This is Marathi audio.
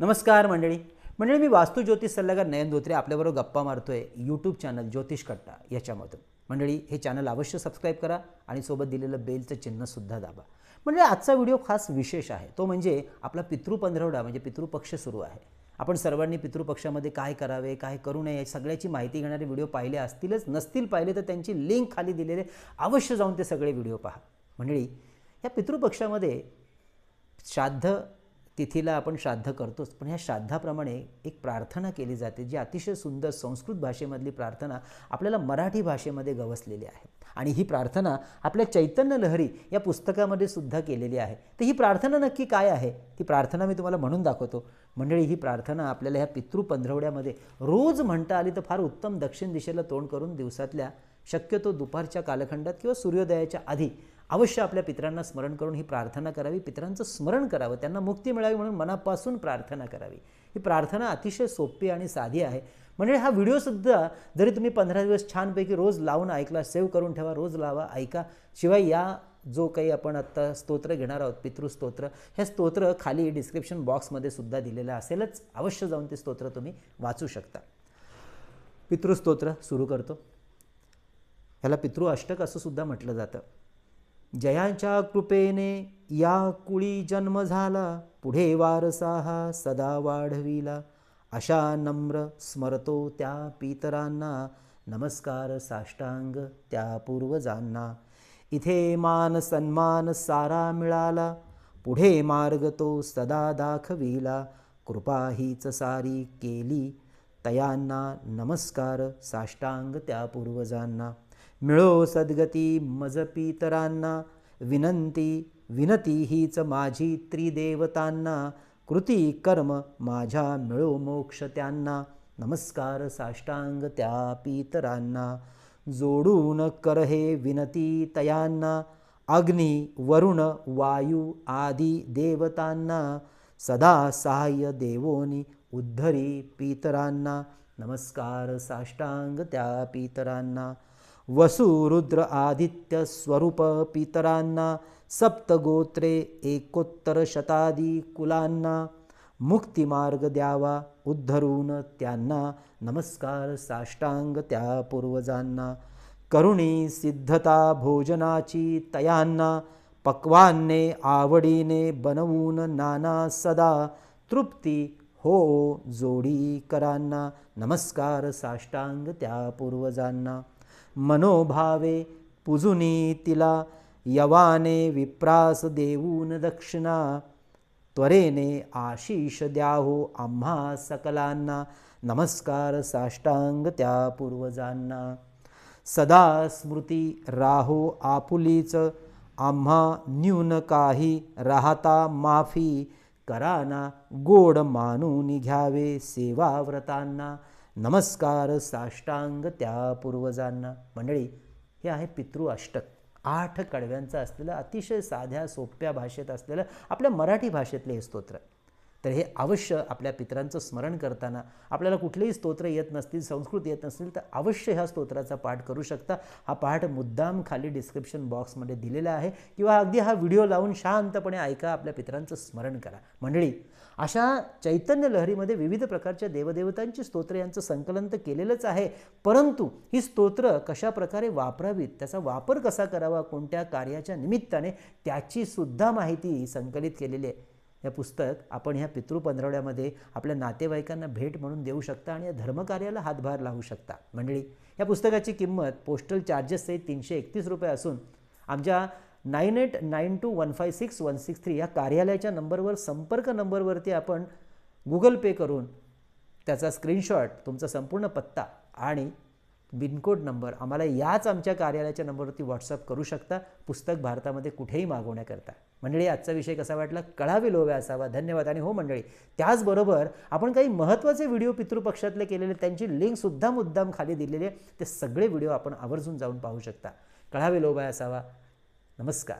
नमस्कार मंडळी. मंडळी मी वास्तू ज्योतिष सल्लागार नयन धोत्रे आपल्याबरोबर गप्पा मारतोय यूट्यूब चॅनल ज्योतिष कट्टा याच्यामधून. मंडळी हे चॅनल अवश्य सबस्क्राईब करा आणि सोबत दिलेलं बेलचं चिन्हसुद्धा दाबा. म्हणजे आजचा व्हिडिओ खास विशेष आहे. तो म्हणजे आपला पितृ पंधरवडा म्हणजे पितृपक्ष सुरू आहे. आपण सर्वांनी पितृपक्षामध्ये काय करावे काय करू नये सगळ्याची माहिती घेणारे व्हिडिओ पाहिले असतीलच नसतील पाहिले तर त्यांची लिंक खाली दिलेले अवश्य जाऊन ते सगळे व्हिडिओ पहा. मंडळी या पितृपक्षामध्ये श्राद्ध तिथीला आपण श्राद्ध करतोच. पण ह्या श्राद्धाप्रमाणे एक प्रार्थना केली जाते जी अतिशय सुंदर संस्कृत भाषेमधली प्रार्थना आपल्याला मराठी भाषेमध्ये गवसलेली आहे. आणि ही प्रार्थना आपल्या चैतन्य लहरी या पुस्तकामध्ये सुद्धा केलेली आहे. तर ही प्रार्थना नक्की काय आहे? ती प्रार्थना मी तुम्हाला म्हणून दाखवतो. मंडळी ही प्रार्थना आपल्याला ह्या पितृ पंधरवड्यामध्ये रोज म्हणता आली तर फार उत्तम दक्षिण दिशेला तोंड करून दिवसातल्या शक्यतो दुपारच्या कालखंडात किंवा सूर्योदयाच्या आधी अवश्य आपल्या पित्रांना स्मरण करून ही प्रार्थना करावी. पित्रांचं स्मरण करावं. त्यांना मुक्ती मिळावी म्हणून मनापासून प्रार्थना करावी. ही प्रार्थना अतिशय सोपी आणि साधी आहे. म्हणजे हा व्हिडिओसुद्धा जरी तुम्ही पंधरा दिवस छानपैकी रोज लावून ऐकला सेव्ह करून ठेवा रोज लावा ऐका. शिवाय या जो काही आपण आत्ता स्तोत्र घेणार आहोत पितृस्तोत्र हे स्तोत्र खाली डिस्क्रिप्शन बॉक्समध्ये सुद्धा दिलेलं असेलच. अवश्य जाऊन ते स्तोत्र तुम्ही वाचू शकता. पितृस्तोत्र सुरू करतो. ह्याला पितृ अष्टक असं सुद्धा म्हटलं जातं. जयांच्या कृपेने या कुळी जन्म झाला. पुढे वारसा हा सदा वाढविला. अशा नम्र स्मरतो त्या पितरांना. नमस्कार साष्टांग त्या पूर्वजांना. इथे मान सन्मान सारा मिळाला. पुढे मार्ग तो सदा दाखविला. कृपा हीच सारी केली. तयांना नमस्कार साष्टांग त्या पूर्वजांना. मिळो सद्गती मज पितरांना विनंती विनती हीच माझी त्रिदेवतांना. कृती कर्म माझ्या मिळो मोक्ष त्यांना. नमस्कार साष्टांग त्या पितरांना जोडून कर हे विनती तयांना. अग्नी वरुण वायू आदी देवतांना. सदा सहाय्य देवोनी उद्धरी पितरांना. नमस्कार साष्टांग त्या पितरांना वसुरुद्र आदित्य स्वरूप पितरांना सप्तगोत्रे एकोत्तर शतादी कुलांना मुक्तिमार्ग द्यावा उद्धरून त्यांना नमस्कार साष्टांग त्या पूर्वजांना करुणी सिद्धता भोजनाची तयांना पक्वान्ने आवडीने बनवून नाना सदा तृप्ती हो जोडी करांना नमस्कार साष्टांग त्या पूर्वजांना. मनोभावे पुजुनी तिला यवाने विप्रास देऊन दक्षिणा त्वरेने आशिष द्याहो आम्हा सकलांना नमस्कार साष्टांग त्या पूर्वजांना. सदा स्मृती राहो आपुलीच आम्हा न्यून काही राहता माफी कराना गोड मानून घ्यावे सेवाव्रतांना. नमस्कार साष्टांग त्या पूर्वजांना. मंडळी हे आहे पितृ अष्टक. आठ कडव्यांचं असलेलं अतिशय साध्या सोप्या भाषेत असलेलं आपल्या मराठी भाषेतले हे स्तोत्र. तर हे अवश्य आपल्या पितरांचं स्मरण करताना आपल्याला कुठलेही स्तोत्र येत नसतील संस्कृत येत नसतील तर अवश्य ह्या स्तोत्राचा पाठ करू शकता. हा पाठ मुद्दाम खाली डिस्क्रिप्शन बॉक्समध्ये दिलेला आहे. किंवा अगदी हा व्हिडिओ लावून शांतपणे ऐका आपल्या पितरांचं स्मरण करा. मंडळी अशा चैतन्य लहरीमध्ये विविध प्रकारच्या देवदेवतांची स्तोत्र यांचं संकलन तर केलेलंच आहे. परंतु ही स्तोत्र कशा प्रकारे वापरावीत त्याचा वापर कसा करावा कोणत्या कार्याच्या निमित्ताने त्याची सुद्धा माहिती संकलित केलेली आहे. हे पुस्तक आपण ह्या पितृ पंधरवड्यामध्ये आपल्या नातेवाईकांना भेट म्हणून देऊ शकता आणि या धर्मकार्याला हातभार लावू शकता. मंडळी या पुस्तकाची किंमत पोस्टल चार्जेस सहित तीनशे एकतीस रुपये असून आमच्या nine eight nine two one five six one six three या कार्यालयाच्या नंबरवर संपर्क नंबरवरती आपण गुगल पे करून त्याचा स्क्रीनशॉट तुमचा संपूर्ण पत्ता आणि बिनकोड नंबर. आम्हाला याच आमच्या कार्यालयाच्या नंबरवरती व्हॉट्सअप करू शकता. पुस्तक भारतामध्ये कुठेही मागवण्याकरता. मंडळी आजचा विषय कसा वाटला? कळावे लोव्या असावा. धन्यवाद. आणि हो मंडळी त्याचबरोबर आपण काही महत्त्वाचे व्हिडिओ पितृपक्षातले केलेले त्यांची लिंकसुद्धा मुद्दाम खाली दिलेली आहे. ते सगळे व्हिडिओ आपण आवर्जून जाऊन पाहू शकता. कळावे लोभा असावा. नमस्कार.